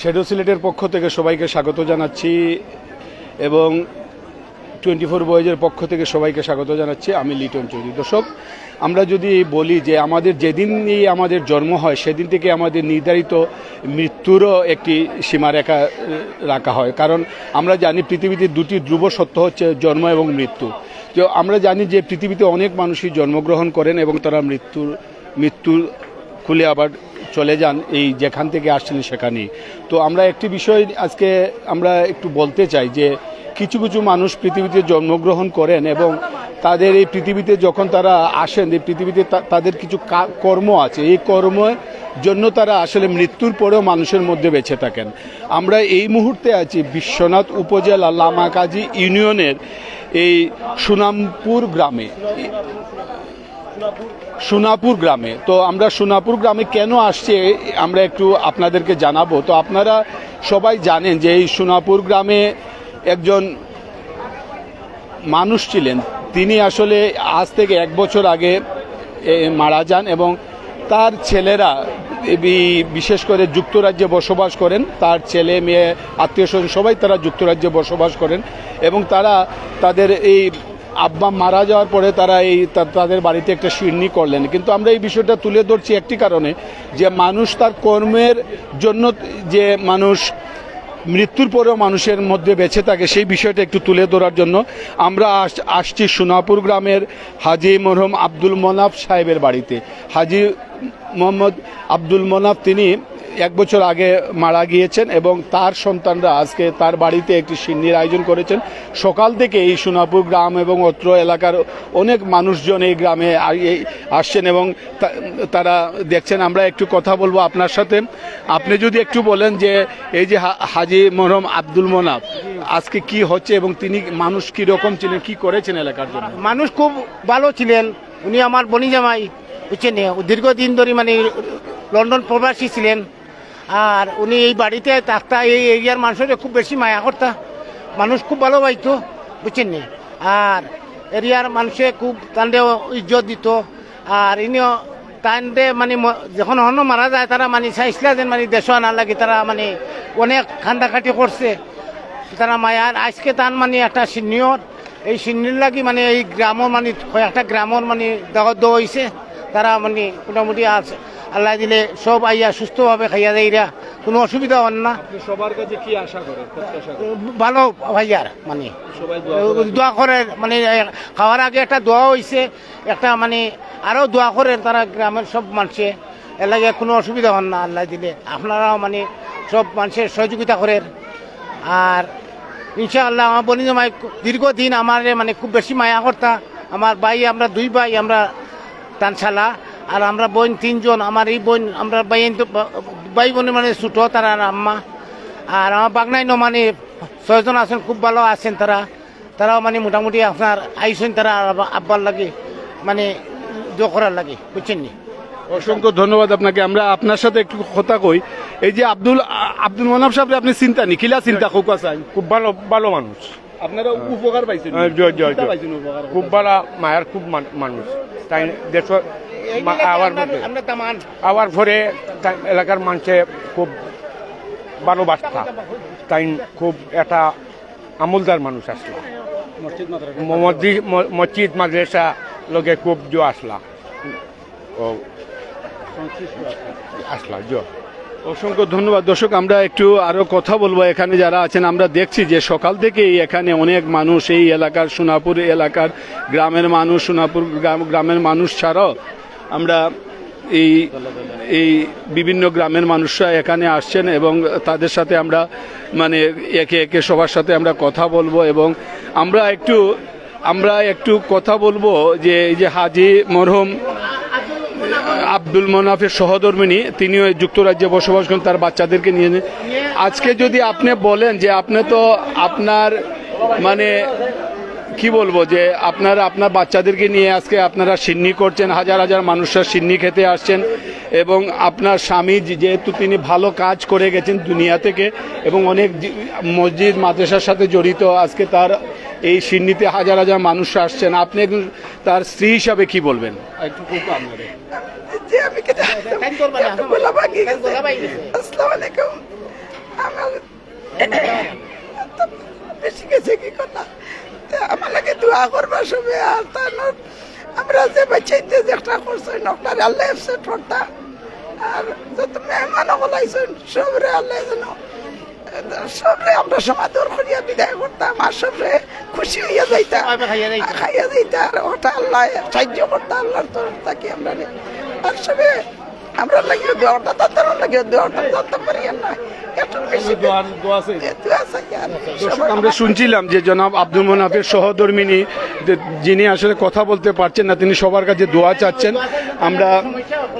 Shadow সিলেটের পক্ষ থেকে সবাইকে স্বাগত জানাচ্ছি এবং টোয়েন্টি ফোর বয়েজের পক্ষ থেকে সবাইকে স্বাগত জানাচ্ছি। আমি লিটন চৌধুরী। দর্শক, আমরা যদি বলি যে আমাদের যেদিনই আমাদের জন্ম হয়, সেদিন থেকে আমাদের নির্ধারিত মৃত্যুরও একটি সীমারেখা রাখা হয়। কারণ আমরা জানি পৃথিবীতে দুটি ধ্রুব সত্য হচ্ছে জন্ম এবং মৃত্যু। তো আমরা জানি যে পৃথিবীতে অনেক মানুষই জন্মগ্রহণ করেন এবং তারা মৃত্যুর মৃত্যুর খুলে আবার চলে যান এই যেখান থেকে আসছেন সেখানেই তো আমরা একটি বিষয় আজকে আমরা একটু বলতে চাই যে কিছু কিছু মানুষ পৃথিবীতে জন্মগ্রহণ করেন এবং তাদের এই পৃথিবীতে যখন তারা আসেন, এই পৃথিবীতে তাদের কিছু কর্ম আছে। এই কর্মের জন্য তারা আসলে মৃত্যুর পরেও মানুষের মধ্যে বেঁচে থাকেন। আমরা এই মুহূর্তে আছি বিশ্বনাথ উপজেলা লামাকাজি ইউনিয়নের এই সুনামপুর গ্রামে। সোনাপুর? গ্রামে। তো আমরা সোনাপুর গ্রামে কেন আসছে আমরা একটু আপনাদেরকে জানাব। তো আপনারা সবাই জানেন যে এই সোনাপুর গ্রামে একজন মানুষ ছিলেন। তিনি আসলে আজ থেকে এক বছর আগে মারা যান এবং তার ছেলেরা বিশেষ করে যুক্তরাজ্যে বসবাস করেন। তার ছেলে, মেয়ে, আত্মীয় স্বজন সবাই তারা যুক্তরাজ্যে বসবাস করেন এবং তারা তাদের এই আব্বা মারা যাওয়ার পরে তারা এই তাদের বাড়িতে একটা শিরনি করলেন। কিন্তু আমরা এই বিষয়টা তুলে ধরছি একটি কারণে, যে মানুষ তার কর্মের জন্য যে মানুষ মৃত্যুর পরেও মানুষের মধ্যে বেঁচে থাকে, সেই বিষয়টা একটু তুলে ধরার জন্য আমরা আস- আসছি সোনাপুর গ্রামের হাজি মরহম আব্দুল মনাফ সাহেবের বাড়িতে। হাজি মোহাম্মদ আব্দুল মনাফ তিনি এক বছর আগে মারা গিয়েছেন এবং তার সন্তানরা আজকে তার বাড়িতে একটি সিন্নির আয়োজন করেছেন। সকাল থেকে এই সোনাপুর গ্রাম এবং অত্র এলাকার অনেক মানুষজন এই গ্রামে আসছেন এবং তারা দেখছেন। আমরা একটু কথা বলব আপনার সাথে। আপনি যদি একটু বলেন যে এই যে হাজি মরহম আব্দুল মোনাফ আজকে কি হচ্ছে এবং তিনি মানুষ কি রকম ছিলেন, কি করেছেন এলাকার জন্য? মানুষ খুব ভালো ছিলেন। উনি আমার বনি জামাই, বুঝছেন দীর্ঘদিন ধরে মানে লন্ডন প্রবাসী ছিলেন। আর উনি এই বাড়িতে থাকতা এই এরিয়ার মানুষের খুব বেশি মায়া করতা। মানুষ খুব ভালো পাইতো বুঝছেন নি? আর এরিয়ার মানুষে খুব তান্ডে ইজ্জত দিত। আর ইনিও তান্ডে মানে যখন হন মারা যায়, তারা মানে চাইছিলা যেন মানে দেশ আনার লাগে তারা মানে অনেক খান্দাখাটি করছে। তারা মায়ার আজকে তার মানে একটা সিনিয়র, এই সিনিয়র লাগি মানে এই গ্রামর মানে একটা গ্রামর মানে দেওয়া হয়েছে তারা মানে মোটামুটি আছে। আল্লাহ দিলে সব আইয়া সুস্থভাবে খাইয়া যাইরা কোনো অসুবিধা হন না। সবার কাছে কি আশা করেন ভালো ভাইয়ার মানে। দোয়া করে মানে খাওয়ার আগে একটা দোয়া হয়েছে একটা মানে আরও দোয়া করে তারা গ্রামের সব মানুষে। এর লাগে কোনো অসুবিধা হন না আল্লাহ দিলে। আপনারাও মানে সব মানুষের সহযোগিতা করেন। আর ইনশাআল্লাহ আমার বনি জমাই দীর্ঘদিন আমার মানে খুব বেশি মায়া করতা। আমার ভাই আমরা দুই ভাই আমরা তানশালা। আর আমরা বোন তিনজন আমার এই বোন আমরা ভাই ভাই বোনের মানে ছোটো তারা আর আম্মা। আর আমার বাগনাইনো মানে ছয়জন আছেন খুব ভালো আছেন তারা। তারাও মানে মোটামুটি আপনার আইসেন তারা আব্বার লাগে মানে জো করার লাগে বুঝছেন নি? অসংখ্য ধন্যবাদ আপনাকে। আমরা আপনার সাথে একটু কথা কই। এই যে আব্দুল আব্দুল মনাফ সাহেব আপনি চিন্তা নি? কিলা চিন্তা? খুব চাই খুব ভালো ভালো মানুষ। আপনারা উপকার পাইছেন। হ্যাঁ, খুব ভালো মায়ের খুব মান- মানুষ। তাই দেশ আবার পরে এলাকার মানুষে খুব ভালোবাসতা তাই খুব একটা আমুলদার মানুষ আসলা। মসজিদ মাদ্রাসা। লগে খুব জো আসলা। ও আসলা জো। অসংখ্য ধন্যবাদ। দর্শক, আমরা একটু আরও কথা বলব। এখানে যারা আছেন, আমরা দেখছি যে সকাল থেকেই এখানে অনেক মানুষ এই এলাকার সোনাপুর এলাকার গ্রামের মানুষ, সোনাপুর গ্রাম- গ্রামের মানুষ ছাড়াও আমরা এই এই বিভিন্ন গ্রামের মানুষরা এখানে আসছেন এবং তাদের সাথে আমরা মানে একে একে সবার সাথে আমরা কথা বলব এবং আমরা একটু আমরা একটু কথা বলব যে এই যে হাজি মরহুম আব্দুল মনাফের সহধর্মিনী, তিনিও যুক্তরাজ্যে বসবাস করেন, তার বাচ্চাদেরকে নিয়ে নিয়ে। আজকে যদি আপনি বলেন যে আপনি তো আপনার মানে কি বলব, যে আপনারা আপনার বাচ্চাদেরকে নিয়ে আজকে আপনারা সিন্নি করছেন, হাজার হাজার মানুষরা সিন্নি খেতে আসছেন, এবং আপনার স্বামী যেহেতু তিনি ভালো কাজ করে গেছেন দুনিয়া থেকে, এবং অনেক মসজিদ, মাদ্রাসার সাথে জড়িত, আজকে তার এই সিন্নিতে হাজার হাজার মানুষ আসছেন। আপনি একজন তার স্ত্রী হিসাবে কি বলবেন? একটু খুব আপনাদের যে যে আমি কেটে টাইম করবা না গলা ভাঙি গেছে গলা ভাঙি গেছে। আসসালামু আলাইকুম। আমার বেশি গেছে কি কথা? তা আমার লাগে দোয়া করবা সবে আর তার আমরা যে বাচ্চাইতে যে একটা করছেন আপনার আল্লাহ এফসেট করতা। আর যত মেহমান হলাইছেন সবরে আল্লাহ সবরে আমরা সমাদর করিয়া বিদায় করতাম আর সবরে খুশি হইয়া যাইতাম। খাইয়া যাইতা। খাইয়া যাইতা আর ওটা আল্লাহ সাহায্য করতা আল্লাহর তরফ থাকি আমরা আর সবে আমরা লাগিয়ে দোয়াটা তাদের লাগিয়ে দোয়াটা জানতে পারি না এত বেশি দোয়া চাই আর দর্শক আমরা শুনছিলাম যে জনাব আব্দুল মোনাফের সহধর্মিনী যে- যিনি আসলে কথা বলতে পারছেন না তিনি সবার কাছে দোয়া চাচ্ছেন। আমরা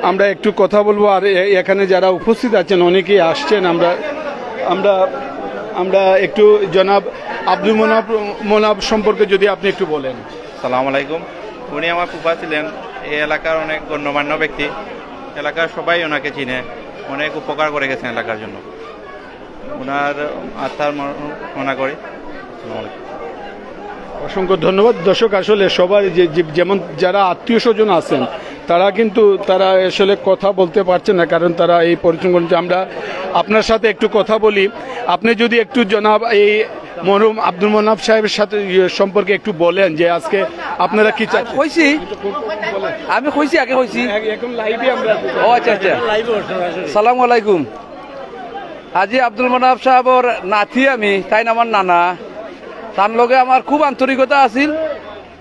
আমরা একটু কথা বলব আর এখানে যারা উপস্থিত আছেন অনেকেই আসছেন আমরা আমরা আমরা একটু জনাব আব্দুল মোনাফ মোনাফ সম্পর্কে যদি আপনি একটু বলেন। সালাম আলাইকুম। উনি আমার ফুফা ছিলেন। এই এলাকার অনেক গণ্যমান্য ব্যক্তি। এলাকার সবাই ওনাকে চিনে। অনেক উপকার করে গেছেন এলাকার জন্য। ওনার আত্মার মনা করি। অসংখ্য ধন্যবাদ। দর্শক আসলে সবাই যে যে- যেমন যারা আত্মীয় স্বজন আছেন তারা কিন্তু তারা আসলে কথা বলতে পারছে না কারণ তারা এই পরিশ্রম আমরা আপনার সাথে একটু কথা বলি। আপনি যদি একটু জনাব এই মরুম আব্দুল মনাফ সাহেবের সাথে ইয়ে সম্পর্কে একটু বলেন যে আজকে আপনারা কি কইছি আমি কইছি আগে কইছি। এখন লাইভে আমরা ও আচ্ছা আচ্ছা। সালাম আলাইকুম। আজি আব্দুল মনাফ সাহেবর নাতি আমি তাই না আমার নানা। তার লগে আমার খুব আন্তরিকতা আছিল।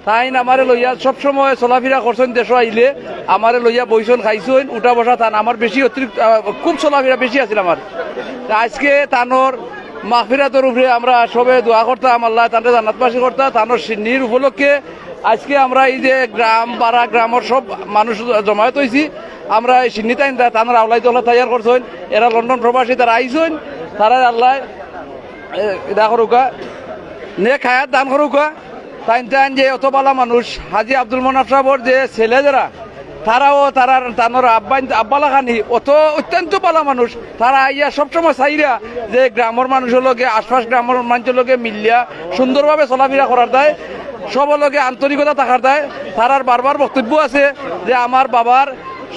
তাই আমারে লইয়া সবসময় চলাফেরা করছেন দেশ আইলে, আমারে লইয়া বইছন খাইছেন উঠা বসা তান আমার বেশি অতিরিক্ত খুব চলাফেরা বেশি আছিল আমার। আজকে তানোর মাহফিরাতের উপরে আমরা সবে দোয়া করতাম, আল্লাহ তান্ডে জান্নাতবাসী করতাম তানোর সিন্নির উপলক্ষে আজকে আমরা এই যে গ্রাম, পাড়া, গ্রামের সব মানুষ জমায়েত হয়েছি আমরা এই সিন্নি তাইন তানোর আওলাই তোলা তৈয়ার করছেন। এরা লন্ডন প্রবাসী, তারা আইসেন তারা আল্লাহ এটা করুকা নে খায়াত দান করুকা তাইন তাইন যে অতবালা মানুষ, হাজি আব্দুল মোনাফ সাহর যে ছেলে যারা, তারাও তারার তানোর আব্বাইন আব্বালা খানি অত অত্যন্ত পালা মানুষ। তারা আইয়া সবসময় চাইরা যে গ্রামের মানুষের লগে, আশপাশ গ্রামের মানুষের লগে মিলিয়া সুন্দরভাবে চলাফেরা করার দেয় সবলকে আন্তরিকতা থাকার দেয়। তারার বারবার বক্তব্য আছে যে, আমার বাবার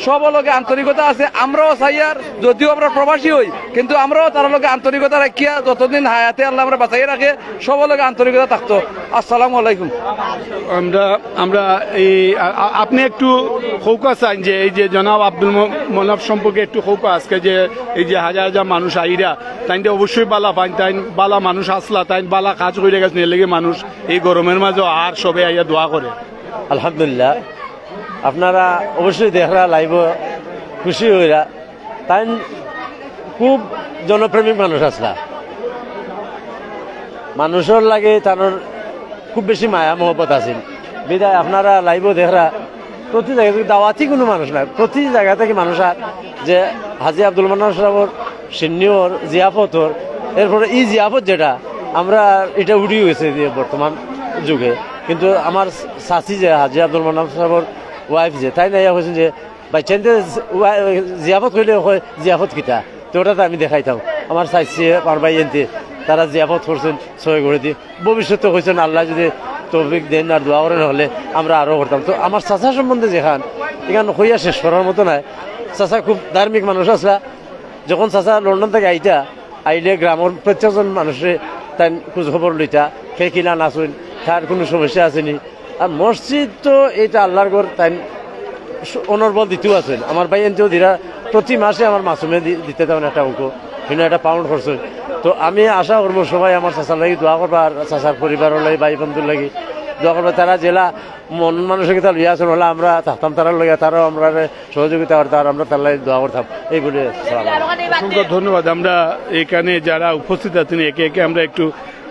সব লগে আন্তরিকতা আছে আমরাও চাইয়ার যদিও আমরা প্রবাসী হই কিন্তু আমরাও তার লগে আন্তরিকতা রাখিয়া যতদিন হায়াতে আল্লাহ আমরা বাঁচাই রাখে সব লগে আন্তরিকতা থাকতো। আসসালামু আলাইকুম। আমরা আমরা এই আপনি একটু হৌকা চান যে এই যে জনাব আব্দুল ম- মনাফ সম্পর্কে একটু হৌকা আজকে যে এই যে হাজার হাজার মানুষ আইরা তাই অবশ্যই বালা পাইন তাই বালা মানুষ আসলা তাই বালা কাজ করে গেছে লেগে মানুষ এই গরমের মাঝে আর সবে আইয়া দোয়া করে। আলহামদুলিল্লাহ আপনারা অবশ্যই দেখরা লাইব, খুশি হইরা। তাই খুব জনপ্রেমিক মানুষ আসলা। মানুষের লাগে তার খুব বেশি মায়া, মহব্বত আছিল বিদায়, আপনারা লাইব দেখরা। প্রতি জায়গা দাওয়াতি কোনো মানুষ নাই। প্রতি জায়গা থেকে মানুষ আর যে হাজি আব্দুল মান্নান সাহেবর, সিনিয়র, জিয়াফতর, এরপরে ই জিয়াফত যেটা, আমরা এটা উড়ি হয়েছে যে বর্তমান যুগে। কিন্তু আমার চাচি যে হাজি আব্দুল মান্নান সাহেবর ওয়াইফ যে, তাই নাই কৈছেন যে বাচ্চাতে জিয়াফত করলে হয় জিয়াফত কিতা? তো ওটা তো আমি দেখাইতাম আমার চাইছি পারবাই এনতে, তারা জিয়াফত করছেন সবাই করে দিয়ে ভবিষ্যতে কইছেন, আল্লাহ যদি তৌফিক দেন আর দোয়া করেন, হলে আমরা আরও করতাম। তো আমার চাচা সম্বন্ধে যেখান এখানে হইয়া শেষ করার মতো নাই। চাচা খুব ধার্মিক মানুষ আসলা। যখন চাচা লন্ডন থেকে আইতা, আইলে গ্রামের প্রত্যেকজন মানুষের তাই খোঁজ খবর লইতা সে কিনা নাচুন তার কোনো সমস্যা আসেনি আর মসজিদ তো এটা আল্লাহর ঘর, তাই অনর্বল দিতেও আছেন আমার ভাই এনতেও দিরা প্রতি মাসে আমার মাসুমে দিতে তেমন একটা অঙ্ক কিন্তু একটা পাউন্ড খরচ তো আমি আশা করব সবাই আমার চাচার লাগি দোয়া করবা, আর চাচার পরিবারের লাগি ভাই বন্ধুর লাগি দোয়া করবা। তারা জেলা মন মানসিকতা লইয়া আছেন হলে আমরা থাকতাম তারার লইয়া, তারাও আমরা সহযোগিতা করতাম আর আমরা তার লাগে দোয়া করতাম। এই বলে অসংখ্য ধন্যবাদ। আমরা এখানে যারা উপস্থিত আছেন, একে একে আমরা একটু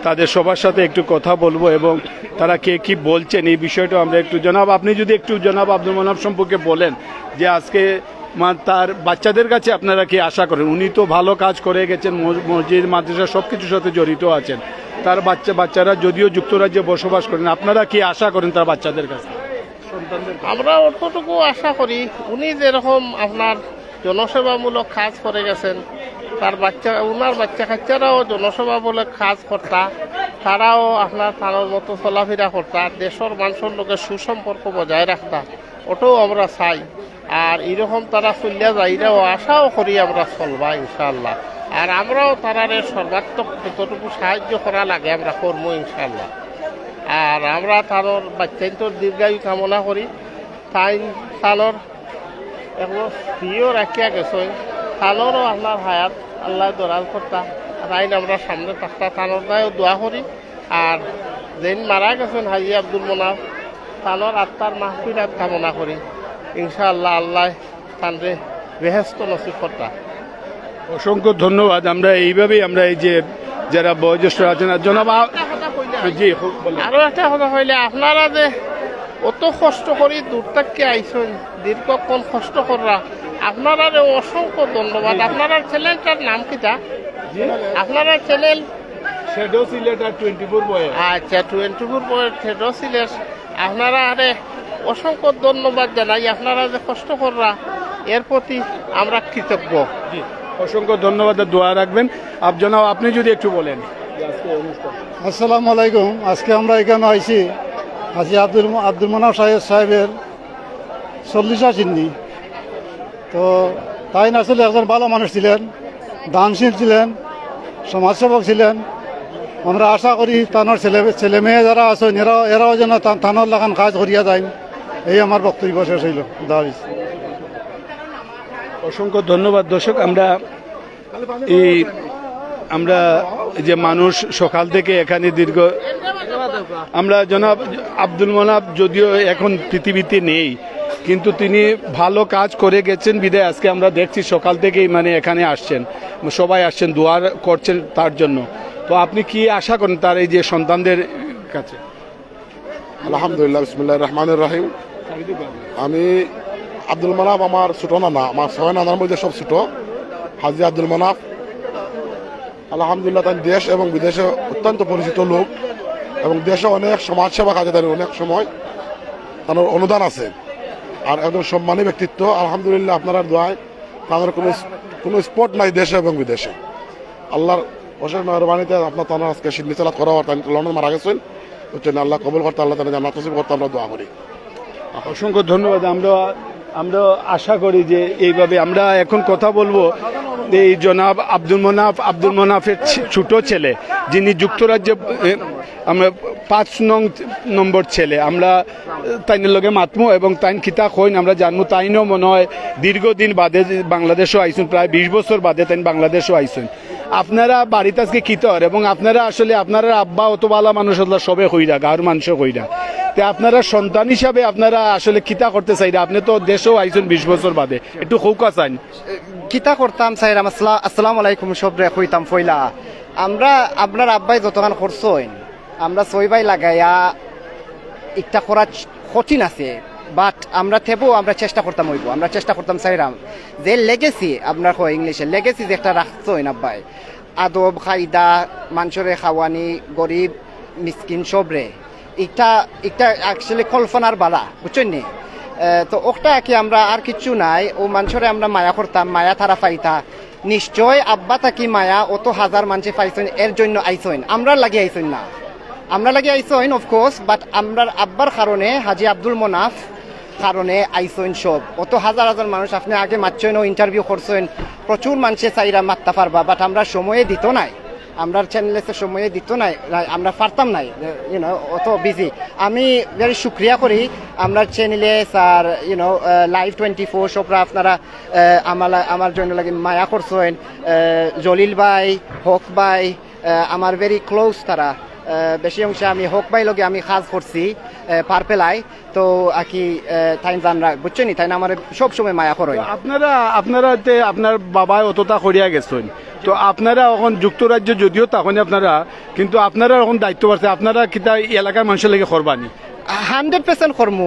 তাদের সবার সাথে একটু কথা বলব এবং তারা কে কি বলছেন এই বিষয়টা আমরা একটু জনাব। আপনি যদি একটু জনাব আব্দুল মানাব সম্পর্কে বলেন যে আজকে তার বাচ্চাদের কাছে আপনারা কি আশা করেন? উনি তো ভালো কাজ করে গেছেন মসজিদ, মাদ্রাসা সব কিছুর সাথে জড়িত আছেন। তার বাচ্চা, বাচ্চারা যদিও যুক্তরাজ্যে বসবাস করেন, আপনারা কি আশা করেন তার বাচ্চাদের কাছে? আমরা অতটুকু আশা করি। উনি যেরকম আপনার জনসেবামূলক কাজ করে গেছেন তার বাচ্চা ওনার বাচ্চা কাচ্চারাও জনসভা বলে কাজ করতা। তারাও আপনার তার মতো চলাফেরা করতা। দেশের মানুষের লোকের সুসম্পর্ক বজায় রাখতা। ওটাও আমরা চাই। আর এরকম তারা চলিয়া যাইরাও আশাও করি আমরা চলবা ইনশাল্লাহ আর আমরাও তারারে সর্বাত্মক যতটুকু সাহায্য করা লাগে আমরা করব ইনশাল্লাহ আর আমরা তানোর বাচ্চাইন্তর দীর্ঘায়ু কামনা করি। তাই তানোর এগুলো স্ত্রীও রাখিয়া গেছে তানোরও আল্লাহর হায়াত আল্লাহ দরাল কর্তা। তাইন আমরা সামনে থাকতা তানোর দায়ও দোয়া করি। আর যেন মারা গেছেন হাজি আব্দুল মোনাফ তানোর আত্মার মাহফিরাত কামনা করি। ইনশাআল্লাহ আল্লাহ তানরে বেহেস্ত নসিব কর্তা। অসংখ্য ধন্যবাদ। আমরা এইভাবেই আমরা এই যে যারা বয়োজ্যেষ্ঠ আছেন জনাব জি। আরও একটা কথা হইলে আপনারা যে অত কষ্ট করি দূর থেকে আইসেন দীর্ঘক্ষণ কষ্ট করা আপনারা যে অসংখ্য ধন্যবাদ। আপনারা ছেলেটার নাম আপনারা আর টোয়েন্টি ফোর বয়ে আচ্ছা টোয়েন্টি ফোর সিলেস আপনারা আরে অসংখ্য ধন্যবাদ জানাই। আপনারা যে কষ্ট করা এর প্রতি আমরা কৃতজ্ঞ। জি অসংখ্য ধন্যবাদ দোয়া রাখবেন। আপ জনাব আপনি যদি একটু বলেন। আসসালামু আলাইকুম। আজকে আমরা এখানে আইছি হাজি আব্দুল আব্দুল মানাব সাহেব সাহেবের চল্লিশা চিন্নি তো তাই আসলে একজন ভালো মানুষ ছিলেন, দানশীল ছিলেন, সমাজসেবক ছিলেন। আমরা আশা করি তানোর ছেলে ছেলে মেয়ে যারা আছেন এরাও এরাও যেন তানোর লাগান কাজ করিয়া যায় এই আমার বক্তব্য শেষ হইল। দাঁড়িয়েছে অসংখ্য ধন্যবাদ দর্শক। আমরা এই, আমরা যে মানুষ সকাল থেকে এখানে দীর্ঘ, আমরা জনাব আব্দুল মনাব যদিও এখন পৃথিবীতে নেই কিন্তু তিনি ভালো কাজ করে গেছেন, বিদায়। আজকে আমরা দেখছি সকাল থেকেই মানে এখানে আসছেন। সবাই আসছেন দোয়ার করছেন তার জন্য। তো আপনি কি আশা করেন তার এই যে সন্তানদের কাছে? আলহামদুলিল্লাহ বিসমুল্লাহ রহমান রাহিম। আমি আব্দুল মানাফ আমার ছোট নানা, আমার ছয় নানার মধ্যে সব ছোট। হাজি আব্দুল মানাফ। আলহামদুলিল্লাহ তার দেশ এবং বিদেশে অত্যন্ত পরিচিত লোক এবং দেশে অনেক সমাজসেবা কাজে তার অনেক সময় তার অনুদান আছে। আর একজন সম্মানী ব্যক্তিত্ব, আলহামদুলিল্লাহ আপনার দোয়ায় তাদের কোনো কোনো স্পট নাই দেশে এবং বিদেশে। আল্লাহর অশেষ মেহরবানিতে আপনার তারা আজকে সিদ্ধি চালাত করা হওয়ার তাই লন্ডন মারা গেছেন। হচ্ছে আল্লাহ কবল করতে, আল্লাহ তাদের জানা করতে আমরা দোয়া করি। অসংখ্য ধন্যবাদ। আমরা আমরা আশা করি যে এইভাবে আমরা এখন কথা বলব এই জনাব আব্দুল মোনাফ, আব্দুল মোনাফের ছোট ছেলে, যিনি যুক্তরাজ্যে আমরা পাঁচ নং নম্বর ছেলে। আমরা তাইনের লগে মাতমু এবং তাইন খিতা হইন আমরা জানমু তাইনও মনে হয় দীর্ঘদিন বাদে বাংলাদেশও আইসুন, প্রায় বিশ বছর বাদে তাইন বাংলাদেশও আইসুন। আপনারা বাড়িতে আজকে কিতর এবং আপনারা আসলে আপনারা আব্বা অত ভালো মানুষ সবে হইরা, গাঁর মানুষ হইরা। আপনারা সন্তান হিসাবে আপনারা আসলে কিতা করতে চাইরা আপনি তো দেশেও আইসুন বিশ বছর বাদে। একটু খৌকা চাইন। কিতা করতাম সাইরাম আসসালামু আলাইকুম, সবরে কইতাম ফইলা। আমরা, আপনার আব্বাই যতক্ষণ করছইন আমরা সইবাই লাগাইয়া একটা করা কঠিন আছে। বাট আমরা থেবো, আমরা চেষ্টা করতাম হইব। আমরা চেষ্টা করতাম সাইরাম যে লেগেছি আপনার হয় ইংলিশে লেগেছি যে একটা রাখছইন আব্বাই। আদব খাইদা মানুষরে খাওয়ানি, গরিব, মিসকিন, সবরে। এটা এটা অ্যাকচুয়ালি কল্পনার বালা বুঝছেন নি তো ওটা কি আমরা আর কিচ্ছু নাই, ও মানুষরে আমরা মায়া করতাম, মায়া তারা পাইতা। নিশ্চয় আব্বা থাকি মায়া অত হাজার মানুষে পাইছেন, এর জন্য আইসইন আমরা লাগি আইসইন না। আমরা লাগি আইসইন অফকোর্স বাট আমরার আব্বার কারণে, হাজি আব্দুল মোনাফ কারণে আইসইন সব। অত হাজার হাজার মানুষ, আপনি আগে মাতছেন ও ইন্টারভিউ করছেন, প্রচুর মানুষে চাইরা মারতে পারবা বাট আমরা সময়ে দিত নাই। আমরা চ্যানেলে সময়ে দিত নাই আমরা পারতাম নাই ইউনো অত বিজি আমি ভেরি শুক্রিয়া করি আমরা চ্যানেলে sir you know live twenty four সবরা আপনারা আমার আমার জন্য লাগে মায়া করছেন। জলিল ভাই, হক ভাই আমার ভেরি ক্লোজ তারা। বেশি অংশে আমি হক ভাই লগে আমি কাজ করছি পারপেলাই তো আর আকি তাই জানরা বুঝছেন? তাই না আমার সব সময় মায়া করেন। আপনারা আপনারা আপনার বাবা অতটা করিয়া গেছেন। তো আপনারা এখন যুক্তরাজ্য যদিও তখন আপনারা, কিন্তু আপনারা এখন দায়িত্ব পাচ্ছে আপনারা কিতা এলাকার মানুষের লেগে করবানি হান্ড্রেড পার্সেন্ট কর্ম।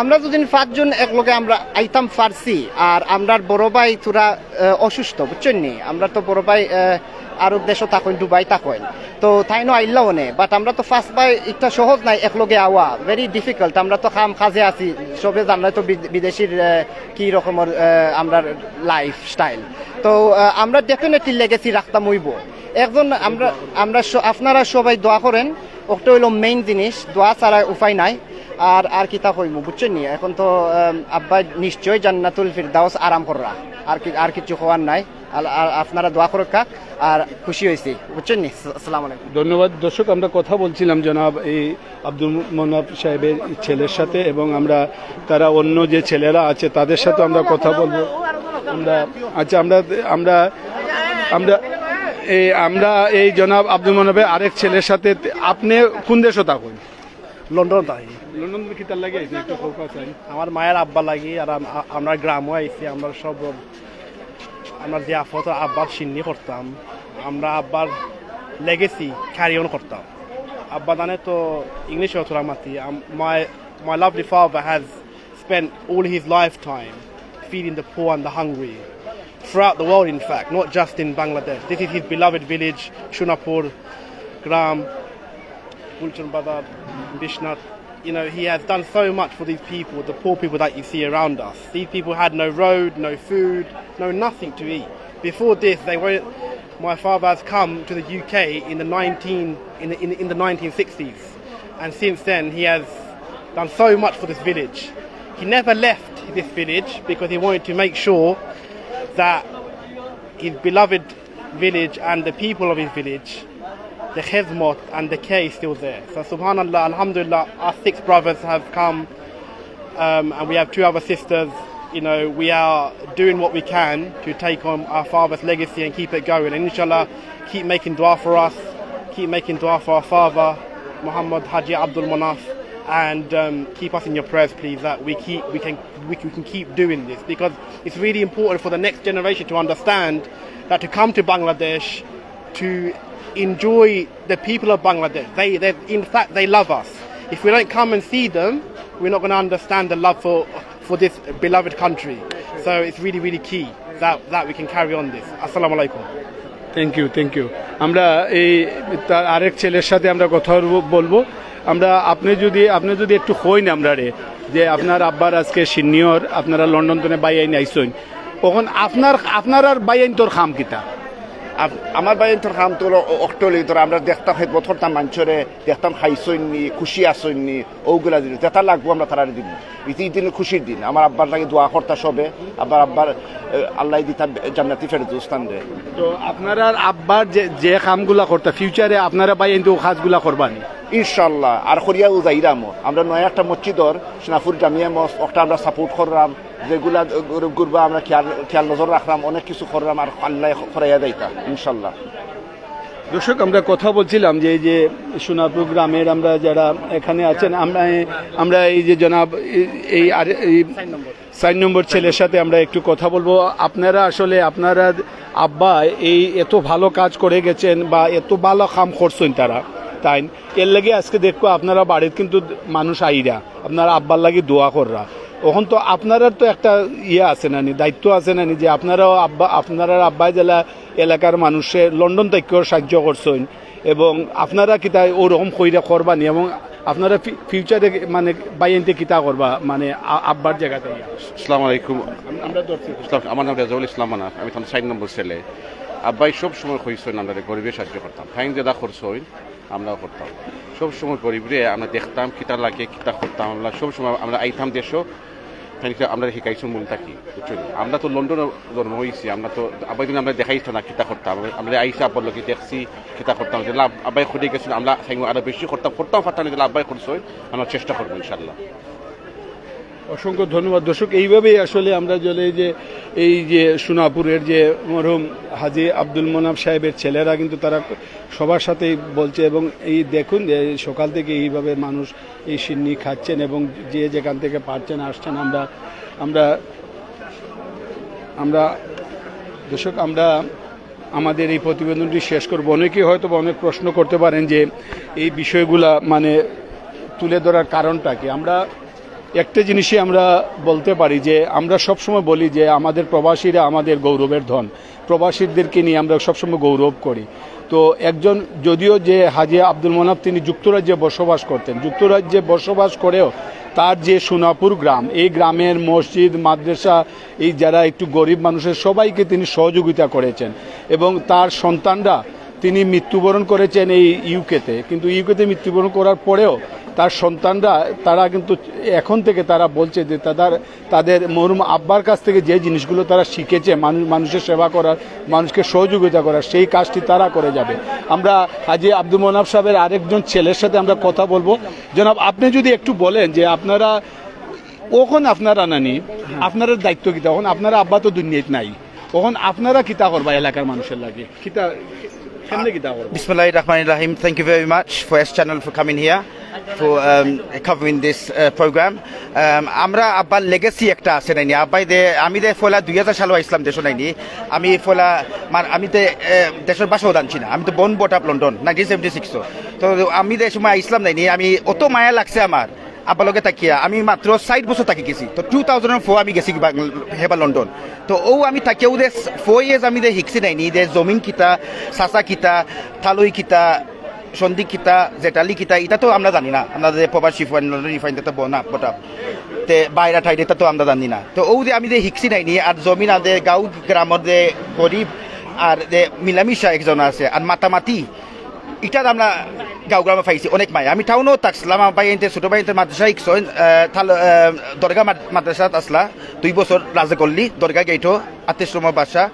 আমরা যদি পাঁচজন একলগে আমরা আইতাম ফার্সি, আর আমরা বড় ভাই তোরা অসুস্থ, বুঝছেন নি? আমরা তো বড় ভাই আরব দেশও থাকেন দুবাই থাকেন তো তাই ন আইলাও নে বাট আমরা তো ফার্স্ট বাই একটা সহজ নাই একলগে আওয়া। ভেরি ডিফিকাল্ট আমরা তো খাম খাজে আছি, সবে জানলাই তো বিদ- বিদেশির কি রকমের আমরা লাইফ স্টাইল তো আমরা ডেফিনেটলি লেগেছি রাখতাম হইব একজন আমরা আমরা আপনারা সবাই দোয়া করেন, ওটা হইল মেইন জিনিস, দোয়া ছাড়া উপায় নাই। আর আর কিতা কইমু, বুঝছেন নি? এখন তো আব্বা নিশ্চয় জান্নাতুল ফিরদাউস আরাম কররা। আর কি আর কিছু হওয়ার নাই। আর- আপনারা দোয়া করুক আর খুশি হয়েছি বুঝছেন নি? আসসালামু আলাইকুম। ধন্যবাদ। দর্শক আমরা কথা বলছিলাম জনাব এই আব্দুল মনাব সাহেবের ছেলের সাথে এবং আমরা তারা অন্য যে ছেলেরা আছে তাদের সাথে আমরা কথা বলব। আমরা আচ্ছা আমরা আমরা আমরা এই আমরা এই জনাব আব্দুল মনাবের আরেক ছেলের সাথে আপনি কোন দেশও থাকুন? লন্ডন তাই লন্ডন কিতার লাগে? একটু আমার মায়ের আব্বা লাগি আর আমরা গ্রামও আইছি আমরা সব আমরা যে আফত আব্বার সিন্নি করতাম আমরা আব্বার লেগেসি ক্যারি অন করতাম আব্বা জানে তো ইংলিশে থোড়া মাতি my lovely father has spent all his lifetime feeding the poor and the hungry throughout the world in fact not just in Bangladesh this is his beloved village Shunapur Gram Gulchan Badar, Bishnath. You know, he has done so much for these people, the poor people that you see around us. These people had no road, no food, no nothing to eat. Before this, they were. My father has come to the UK in the 19 in the, in, in the 1960s, and since then he has done so much for this village. He never left this village because he wanted to make sure that his beloved village and the people of his village the khidmat and the care is still there. So subhanallah, alhamdulillah, our six brothers have come um, and we have two other sisters. You know, we are doing what we can to take on our father's legacy and keep it going. And inshallah, keep making dua for us, keep making dua for our father, Muhammad Haji Abdul Manaf, and um, keep us in your prayers, please, that we keep we can we can, we can keep doing this because it's really important for the next generation to understand that to come to Bangladesh to enjoy the people of Bangladesh. They, they, in fact, they love us. If we don't come and see them, we're not going to understand the love for, for this beloved country. So it's really, really key that, that we can carry on this. Assalamu alaikum. Thank you thank you আমরা এই তার আরেক ছেলের সাথে আমরা কথা বলবো- আমরা আপনি যদি আপনি যদি একটু হইন আমরা রে যে আপনার আব্বার আজকে সিনিয়র আপনারা লন্ডন তনে বাই আইন আইসইন তখন আপনার আপনার আর বাই আইন তোর খাম কিতা আমার বাড়ি তোর কাম তোর অক্টলি তোর আমরা দেখতাম হেদ বছরতাম মানুষরে দেখতাম খাইছইনি খুশি আসইনি ওগুলা দিন। তেতা লাগবো আমরা তারা দিন। ইতি দিন খুশির দিন। আমার আব্বার লাগে দোয়া করতা সবে আব্বার আব্বার আল্লাহ দিতাম জান্নাতি ফের দোস্তান রে তো আপনারা আব্বার যে যে কামগুলা করতে ফিউচারে আপনারা বাই আইন তো কাজগুলা করবানি? ইনশাল্লাহ। আর করিয়া যাইরামো আমরা নয়া একটা মসজিদর সোনাপুর জামিয়া মস একটা আমরা সাপোর্ট করলাম। যেগুলা গরিব গুরবা আমরা খেয়াল খেয়াল নজর রাখলাম অনেক কিছু করলাম আর আল্লাহ করাইয়া যাইতা ইনশাল্লাহ। দর্শক আমরা কথা বলছিলাম যে এই যে সোনাপুর গ্রামের আমরা যারা এখানে আছেন আমরা আমরা এই যে জনাব এই- এই আর এই সাইন নম্বর। ছেলের সাথে আমরা একটু কথা বলব। আপনারা আসলে আপনারা আব্বা এই এত ভালো কাজ করে গেছেন বা এত ভালো কাম করছেন তারা তাই এর লাগে আজকে দেখব আপনারা বাড়ির কিন্তু মানুষ আইরা আপনারা আব্বার লাগে দোয়া কররা। তখন তো আপনারা তো একটা ইয়ে আছে নানি দায়িত্ব আছে নানি যে আপনারাও আব্বা আপনারা আব্বাই জেলা এলাকার মানুষে লন্ডন থেকেও সাহায্য করছেন এবং আপনারা কিতা ওরকম কইরা করবানি এবং আপনারা ফিউচারে মানে বাইনতে কিতা করবা মানে আব্বার জায়গাতে। আসসালামু আলাইকুম আমরা আমার নাম রেজাউল ইসলাম মানাফ আমি তখন সাইড নম্বর ছেলে। আব্বাই সব সময় হইসইন আমরা গরিবের সাহায্য করতাম। ফাইন যেটা করছইন আমরাও করতাম। সব সময় গরিবরে আমরা দেখতাম কিতা লাগে কিতা করতাম। আমরা সব সময় আমরা আইতাম দেশও খানিকটা আমরা শিকাইছো মূল থাকি আমরা তো লন্ডনে জন্ম হয়েছি আমরা তো আবার দিন আমরা দেখাইছো না কিতা করতাম। আমরা- আইসা আব্বার লোকে দেখছি কিতা করতাম, যে আব্বাই খুঁজে গেছিল, আমরা আরও বেশি করতাম করতাম যে আব্বাই করছ, আমরা চেষ্টা করব ইনশাল্লাহ অসংখ্য ধন্যবাদ। দর্শক, এইভাবেই আসলে আমরা জলে যে, এই যে সোনাপুরের যে মরহুম হাজি আব্দুল মোনাব সাহেবের ছেলেরা কিন্তু তারা সবার সাথেই বলছে এবং এই দেখুন, যে সকাল থেকে এইভাবে মানুষ এই সিন্নি খাচ্ছেন এবং যে যেখান থেকে পারছেন, আসছেন, আমরা আমরা আমরা, দর্শক, আমরা আমাদের এই প্রতিবেদনটি শেষ করব। অনেকেই হয়তো অনেক প্রশ্ন করতে পারেন যে এই বিষয়গুলা মানে তুলে ধরার কারণটা কি? আমরা একটা জিনিসই আমরা বলতে পারি যে আমরা সবসময় বলি যে আমাদের প্রবাসীরা আমাদের গৌরবের ধন। প্রবাসীদেরকে নিয়ে আমরা সবসময় গৌরব করি। তো একজন যদিও যে হাজি আব্দুল মনাফ তিনি যুক্তরাজ্যে বসবাস করতেন, যুক্তরাজ্যে বসবাস করেও তার যে সোনাপুর গ্রাম, এই গ্রামের মসজিদ, মাদ্রাসা, এই যারা একটু গরিব মানুষের সবাইকে তিনি সহযোগিতা করেছেন এবং তার সন্তানরা তিনি মৃত্যুবরণ করেছেন এই ইউকেতে। কিন্তু ইউকেতে মৃত্যুবরণ করার পরেও তার সন্তানরা, তারা কিন্তু এখন থেকে তারা বলছে যে তাদের তাদের মরুম আব্বার কাছ থেকে যে জিনিসগুলো তারা শিখেছে মানুষ মানুষের সেবা করার, মানুষকে সহযোগিতা করার, সেই কাজটি তারা করে যাবে। আমরা হাজি আব্দুল মোনাফ সাহেবের আরেকজন ছেলের সাথে আমরা কথা বলব। জনাব, আপনি যদি একটু বলেন যে আপনারা, ওখন আপনারা নানি, আপনার দায়িত্ব কিতা তখন আপনারা আব্বা তো দুনিয়াত নাই। ওখন আপনারা কিতা করবা এলাকার মানুষের লাগে? কিতা কেমনে কিতা করবা? Bismillah ar-Rahman ar-Rahim. Thank you very much for S Channel for coming here. For um, covering this uh. Um, আমরা আব্বার লেগেসি একটা আছে নাইনি আব্বাই দে আমি দে ফলা দুই হাজার সালে ইসলাম দেশ নাইনি আমি ফলা মানে আমি তে দেশের বাসাও জানছি না আমি তো born brought up London nineteen seventy six তো আমি দে সময় ইসলাম নাইনি আমি অত মায়া লাগছে আমার আব্বালকে তাকিয়া আমি মাত্র ষাট বছর থাকি গেছি। তো টু থাউজেন্ড ফোর আমি গেছি হেবা লন্ডন। তো ও আমি তাকিয়াও দে ফোর ইয়ার্স আমি দে শিখছি নাইনি দে জমিন কিতা চাচা কিতা থালই কিতা সন্ধি কিতা জেটালি কিতা এটা তো আমরা জানি না। আমরা যে প্রবাসী লন্ডন রিফাইন তো বনা বটা। তে বাইরা ঠাইতে তো আমরা জানি না। তো ও যে আমি যে শিখছি নাইনি আর জমিন আদে গাঁও গ্রামর যে গরিব আর যে মিলামিশা একজন আছে, আর মাতামাতি এটা আমরা গাঁও গ্রামে পাইছি, অনেক মায় আমি টাউনও থাকছিলাম আমার এনতে ছোটো ভাই এনতে মাদ্রাসা শিখছেন থাল দরগা মাদ- মাদ্রাসাত আসলা, দুই বছর রাজে করলি, দরগা গেইটো আত্মীয় বাসা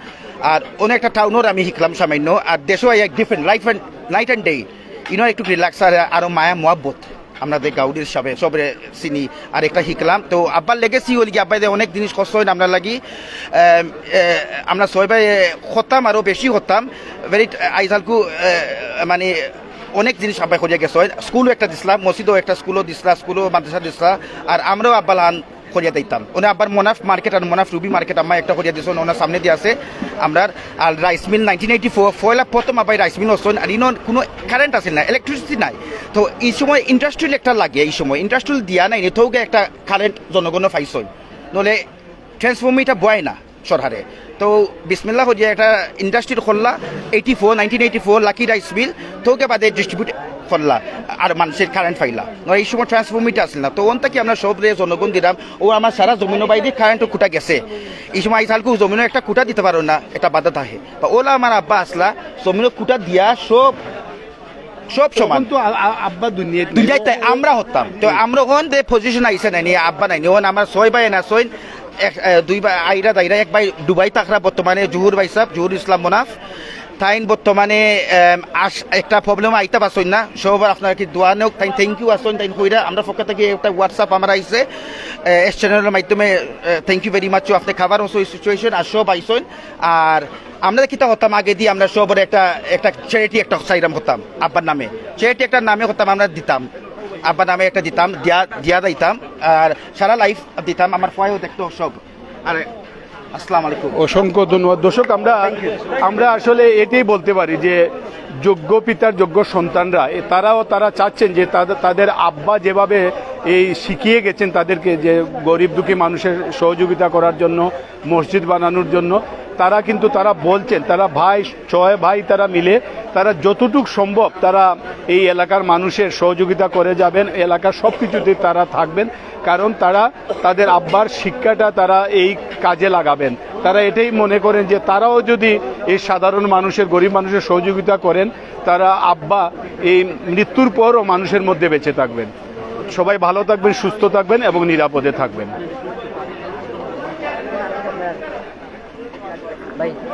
আর অনেকটা টাউনের আমি শিখলাম সামান্য, আর দেশও এক different life and night and day ইনো একটু রিল্যাক্স আর, আরও মায়া মোয়াব্বত আমাদের গাউডির সবে সবরে চিনি আর একটা শিখলাম। তো আব্বার লেগেছি হল আব্বাই অনেক জিনিস কষ্ট হয় আমরা লাগি। আমরা ছয় ভাই হতাম আরও বেশি হতাম ভেরি আইজালকু মানে অনেক জিনিস আব্বাই করিয়া গেছে। স্কুলও একটা দিছিলাম মসজিদও একটা, স্কুলও দিছিলা স্কুলও মাদ্রাসা দিছিলা আর আমরাও আব্বা লান করিয়া দিতাম। ওনে আবার মোনাফ মার্কেট আর মনাফ রুবি মার্কেট আমার একটা করিয়া দিয়েছেন ওনার সামনে দিয়ে আছে। আমরা আর rice mill nineteen eighty four ফয়লা প্রথম আবার রাইস মিল হচ্ছেন আর ইনো কোনো কারেন্ট আছে না ইলেকট্রিসিটি নাই। তো এই সময় ইন্ডাস্ট্রিয়াল একটা লাগে, এই সময় ইন্ডাস্ট্রিয়াল দিয়া নাই নিতেওকে একটা কারেন্ট জনগণ পাইছই। নহলে ট্রান্সফর্মিটা বয় না সরকারে তো বিসমিল্লা হয়ে একটা ইন্ডাস্ট্রি খুললা eighty four nineteen eighty four lucky rice mill তোকে বাদে ডিস্ট্রিবিউট করলা আর মানুষের কারেন্ট নয় এই সময় ট্রান্সফর্মিটা আসল না তো ওনটা কি আমরা সব রে জনগণ দিলাম ও আমার সারা জমিনো বাইরে কারেন্ট খুঁটা গেছে। এই সময় আইসালকু জমিনো একটা খুঁটা দিতে পারো না এটা বাধা থাকে। বা ওলা আমার আব্বা আসলা জমিনো খুঁটা দিয়া সব সব সমান। তো আব্বা দুনিয়াত নাই। দুইটাই আমরা হতাম। তো আমরা ওখান যে পজিশন আইসে নাই আব্বা নাই। ওখান আমার ছয় ভাই না ছয় এক দুই ভাই আইরা দাইরা এক ভাই দুবাই তাকরা বর্তমানে জুহুর ভাই সাহেব জুহুর ইসলাম মোনাফ। তাইন বর্তমানে একটা প্রবলেম আইতা পারছেন না। সবার আপনার কি দোয়া নেওক তাই থ্যাংক ইউ আসুন তাই কইরা আমরা পক্ষ থেকে একটা হোয়াটসঅ্যাপ আমার আইসে এস চ্যানেলের মাধ্যমে থ্যাংক ইউ ভেরি মাচ আপনি খাবার সিচুয়েশন আর সব আইসেন আর আমরা কিতা হতাম আগে দিয়ে আমরা সবার একটা একটা চ্যারিটি একটা সাইরাম হতাম আব্বার নামে। চ্যারিটি একটা নামে হতাম আমরা দিতাম। আব্বার নামে একটা দিতাম, দিয়া দিয়া দিতাম। আর সারা লাইফ দিতাম, আমার ফয়েও দেখতো সব। আর অসংখ্য ধন্যবাদ। দর্শক, আমরা আমরা আসলে এটাই বলতে পারি যে, যোগ্য পিতার যোগ্য সন্তানরা তারাও তারা চাচ্ছেন যে তাদের আব্বা যেভাবে এই শিখিয়ে গেছেন তাদেরকে যে গরিব দুঃখী মানুষের সহযোগিতা করার জন্য, মসজিদ বানানোর জন্য তারা কিন্তু তারা বলছেন, তারা ভাই, ছয় ভাই তারা মিলে, তারা যতটুক সম্ভব তারা এই এলাকার মানুষের সহযোগিতা করে যাবেন, এলাকার সব কিছুতে তারা থাকবেন, কারণ তারা তাদের আব্বার শিক্ষাটা তারা এই কাজে লাগাবেন। তারা এটাই মনে করেন যে তারাও যদি এই সাধারণ মানুষের, গরিব মানুষের সহযোগিতা করেন, তারা আব্বা এই মৃত্যুর পরও মানুষের মধ্যে বেঁচে থাকবেন। সবাই ভালো থাকবেন, সুস্থ থাকবেন এবং নিরাপদে থাকবেন। 可以